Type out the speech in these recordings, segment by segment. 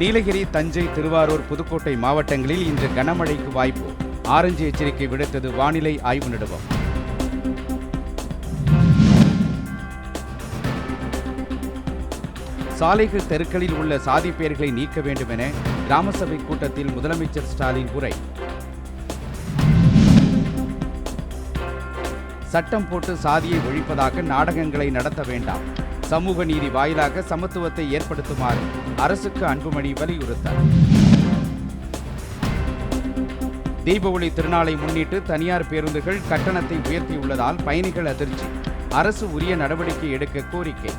நீலகிரி தஞ்சை திருவாரூர் புதுக்கோட்டை மாவட்டங்களில் இன்று கனமழைக்கு வாய்ப்பு. ஆரஞ்சு எச்சரிக்கை விடுத்தது வானிலை ஆய்வு நிறுவனம். சாலைகள் தெருக்களில் உள்ள சாதி பெயர்களை நீக்க வேண்டும் என கிராம சபை கூட்டத்தில் முதலமைச்சர் ஸ்டாலின் உரை. சட்டம் போட்டு சாதியை ஒழிப்பதாக நாடகங்களை நடத்த வேண்டாம். சமூக நீதி வாயிலாக சமத்துவத்தை ஏற்படுத்துமாறு அரசுக்கு அன்புமணி வலியுறுத்தார் தீப ஒளி திருநாளை முன்னிட்டு தனியார் பேருந்துகள் கட்டணத்தை உயர்த்தியுள்ளதால் பயணிகள் அதிர்ச்சி. அரசு உரிய நடவடிக்கை எடுக்க கோரிக்கை.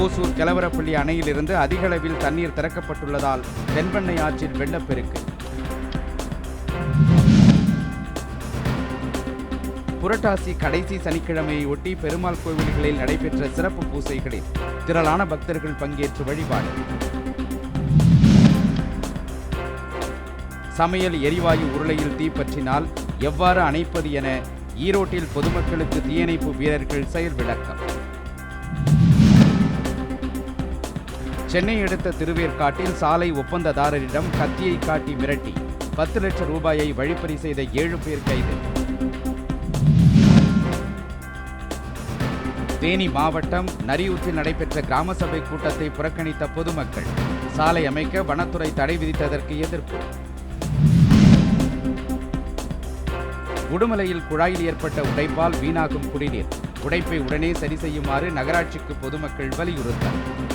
ஓசூர் கெலவரப்பள்ளி அணையிலிருந்து அதிக அளவில் தண்ணீர் திறக்கப்பட்டுள்ளதால் தென்பெண்ணை ஆற்றில் வெள்ளப்பெருக்கு. புரட்டாசி கடைசி சனிக்கிழமையை ஒட்டி பெருமாள் கோவில்களில் நடைபெற்ற சிறப்பு பூசைகளில் திரளான பக்தர்கள் பங்கேற்று வழிபாடு. சமையல் எரிவாயு உருளையில் தீப்பற்றினால் எவ்வாறு அணைப்பது என ஈரோட்டில் பொதுமக்களுக்கு தீயணைப்பு வீரர்கள் செயல் விளக்கம். சென்னை அடுத்த திருவேற்காட்டில் சாலை ஒப்பந்ததாரரிடம் கத்தியை காட்டி மிரட்டி பத்து லட்சம் ரூபாயை வழிப்பறி செய்த ஏழு பேர் கைது. தேனி மாவட்டம் நரியூற்றில் நடைபெற்ற கிராம சபை கூட்டத்தை புறக்கணித்த பொதுமக்கள். சாலை அமைக்க வனத்துறை தடை விதித்ததற்கு எதிர்ப்பு. உடுமலையில் குழாயில் ஏற்பட்ட உடைப்பால் வீணாகும் குடிநீர். உடைப்பை உடனே சரி செய்யுமாறு நகராட்சிக்கு பொதுமக்கள் வலியுறுத்தனர்